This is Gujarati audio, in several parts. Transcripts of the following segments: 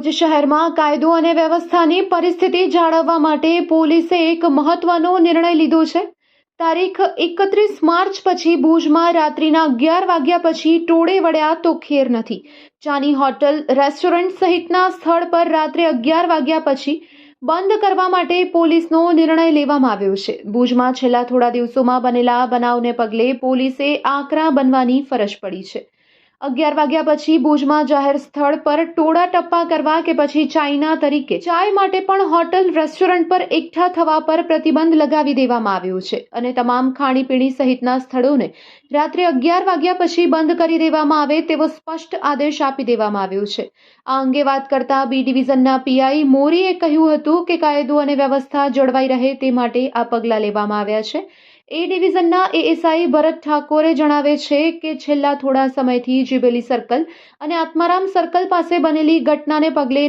ભુજ શહેરમાં કાયદો અને વ્યવસ્થાની પરિસ્થિતિ જાળવવા માટે પોલીસે એક મહત્વનો નિર્ણય લીધો છે. તારીખ એકત્રીસ માર્ચ પછી ભુજમાં રાત્રિના અગિયાર વાગ્યા પછી ટોળે વળ્યા તો ખેર નથી. ચાની હોટલ, રેસ્ટોરન્ટ સહિતના સ્થળ પર રાત્રે અગિયાર વાગ્યા પછી બંધ કરવા માટે પોલીસનો નિર્ણય લેવામાં આવ્યો છે. ભુજમાં છેલ્લા થોડા દિવસોમાં બનેલા બનાવને પગલે પોલીસે આકરા બનવાની ફરજ પડી છે. અગિયાર વાગ્યા પછી ભુજમાં જાહેર સ્થળ પર ટોળા ટપ્પા કરવા કે પછી ચાઇના તરીકે. ચાય માટે પણ હોટલ, રેસ્ટોરન્ટ પર એકઠા થવા પર પ્રતિબંધ લગાવી દેવામાં આવ્યો છે અને તમામ ખાણીપીણી સહિતના સ્થળોને રાત્રે અગિયાર વાગ્યા પછી બંધ કરી દેવામાં આવે તેવો સ્પષ્ટ આદેશ આપી દેવામાં આવ્યો છે. આ અંગે વાત કરતા બી ડિવિઝનના પીઆઈ મોરીએ કહ્યું હતું કે કાયદો અને વ્યવસ્થા જળવાઈ રહે તે માટે આ પગલાં લેવામાં આવ્યા છે. એ ડિવિઝનના એએસઆઈ ભરત ઠાકોરે જણાવે છે કે છેલ્લા થોડા સમયથી જીબેલી સર્કલ અને આત્મારામ સર્કલ પાસે બનેલી ઘટનાને પગલે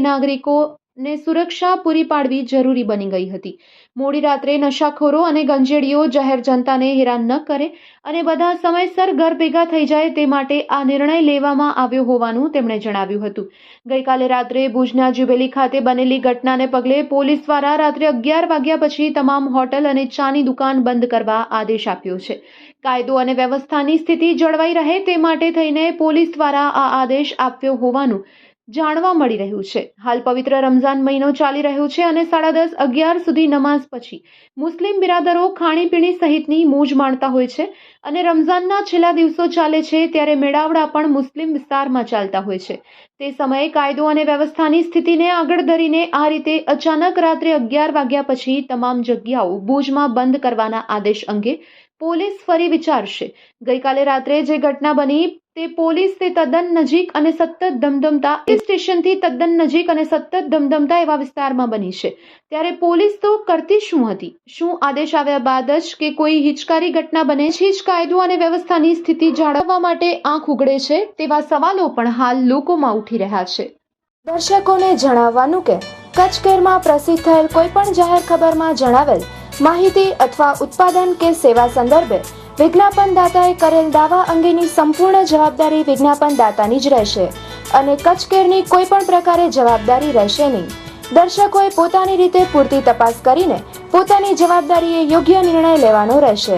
નાગરિકોને સુરક્ષા પૂરી પાડવી જરૂરી બની ગઈ હતી. મોડી રાત્રે નશાખોરો અને ગંજેડીઓ જાહેર જનતાને હેરાન ન કરે અને બધા સમયસર ઘર ભેગા થઈ જાય તે માટે આ નિર્ણય લેવામાં આવ્યો હોવાનું તેમણે જણાવ્યું હતું. ગઈકાલે રાત્રે ભુજના જુબેલી ખાતે બનેલી ઘટનાને પગલે પોલીસ દ્વારા રાત્રે અગિયાર વાગ્યા પછી તમામ હોટલ અને ચાની દુકાન બંધ કરવા આદેશ આપ્યો છે. કાયદો અને વ્યવસ્થાની સ્થિતિ જળવાઈ રહે તે માટે થઈને પોલીસ દ્વારા આ આદેશ આપ્યો હોવાનું જાણવા મળી રહ્યું છે. હાલ પવિત્ર રમઝાન મહિનો ચાલી રહ્યો છે અને સાડા દસ અગિયાર સુધી નમાઝ પછી મુસ્લિમ બિરાદરો ખાણીપીણી સહિતની મોજ માણતા હોય છે અને રમઝાનના છેલ્લા દિવસો ચાલે છે ત્યારે મેળાવડા પણ મુસ્લિમ વિસ્તારમાં ચાલતા હોય છે. તે સમયે કાયદો અને વ્યવસ્થાની સ્થિતિને આગળ ધરીને આ રીતે અચાનક રાત્રે અગિયાર વાગ્યા પછી તમામ જગ્યાઓ ભુજમાં બંધ કરવાના આદેશ અંગે પોલીસ ફરી વિચારશે. ગઈકાલે રાત્રે જે ઘટના બની તે પોલીસ તે તદ્દન નજીક અને સતત ધમધમતા, એ સ્ટેશનથી તદ્દન નજીક અને સતત ધમધમતા એવા વિસ્તારમાં બની છે. ત્યારે પોલીસ તો કરતી શું હતી? શું આદેશ આવ્યા બાદ જ કે કોઈ હિચકારી ઘટના બને છે? જ કાયદો અને વ્યવસ્થાની સ્થિતિ જાળવવા માટે આંખ ઉગડે છે? તેવા સવાલો પણ હાલ લોકોમાં ઉઠી રહ્યા છે. દર્શકોને જણાવવાનું કે, કચ્છ કેરમાં પ્રસિદ્ધ થયેલ કોઈ પણ જાહેર ખબરમાં જણાવેલ માહિતી અથવા ઉત્પાદન કે સેવા સંદર્ભે વિજ્ઞાપનદાતાએ કરેલ દાવા અંગેની સંપૂર્ણ જવાબદારી વિજ્ઞાપનદાતાની જ રહેશે અને કચ્છ કેરની કોઈ પણ પ્રકારે જવાબદારી રહેશે નહીં. દર્શકોએ પોતાની રીતે પૂરતી તપાસ કરીને પોતાની જવાબદારીએ યોગ્ય નિર્ણય લેવાનો રહેશે.